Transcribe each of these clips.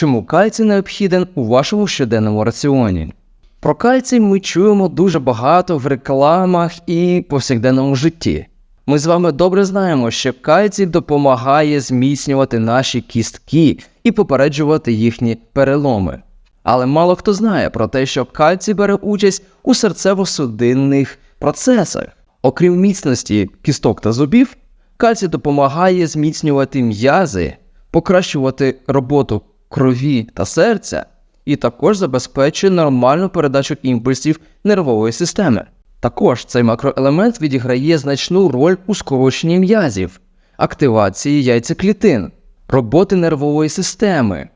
чому кальцій необхіден у вашому щоденному раціоні. Про кальцій ми чуємо дуже багато в рекламах і повсякденному житті. Ми з вами добре знаємо, що кальцій допомагає зміцнювати наші кістки і попереджувати їхні переломи. Але мало хто знає про те, що кальцій бере участь у серцево-судинних процесах. Окрім міцності кісток та зубів, кальцій допомагає зміцнювати м'язи, покращувати роботу крові та серця, і також забезпечує нормальну передачу імпульсів нервової системи. Також цей макроелемент відіграє значну роль у скороченні м'язів, активації яйцеклітин, роботи нервової системи,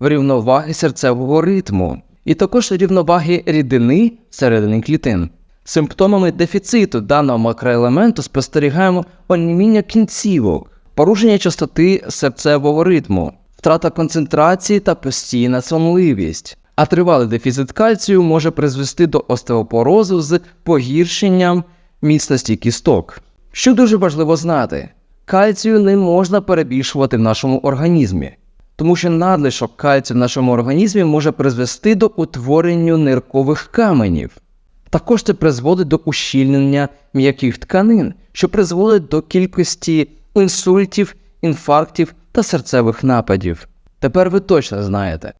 рівноваги серцевого ритму і також рівноваги рідини всередині клітин. Симптомами дефіциту даного макроелементу спостерігаємо оніміння кінцівок, порушення частоти серцевого ритму, втрата концентрації та постійна сонливість. А тривалий дефіцит кальцію може призвести до остеопорозу з погіршенням міцності кісток. Що дуже важливо знати, кальцію не можна перебільшувати в нашому організмі, тому що надлишок кальцію в нашому організмі може призвести до утворення ниркових каменів. Також це призводить до ущільнення м'яких тканин, що призводить до кількості інсультів, інфарктів та серцевих нападів. Тепер ви точно знаєте,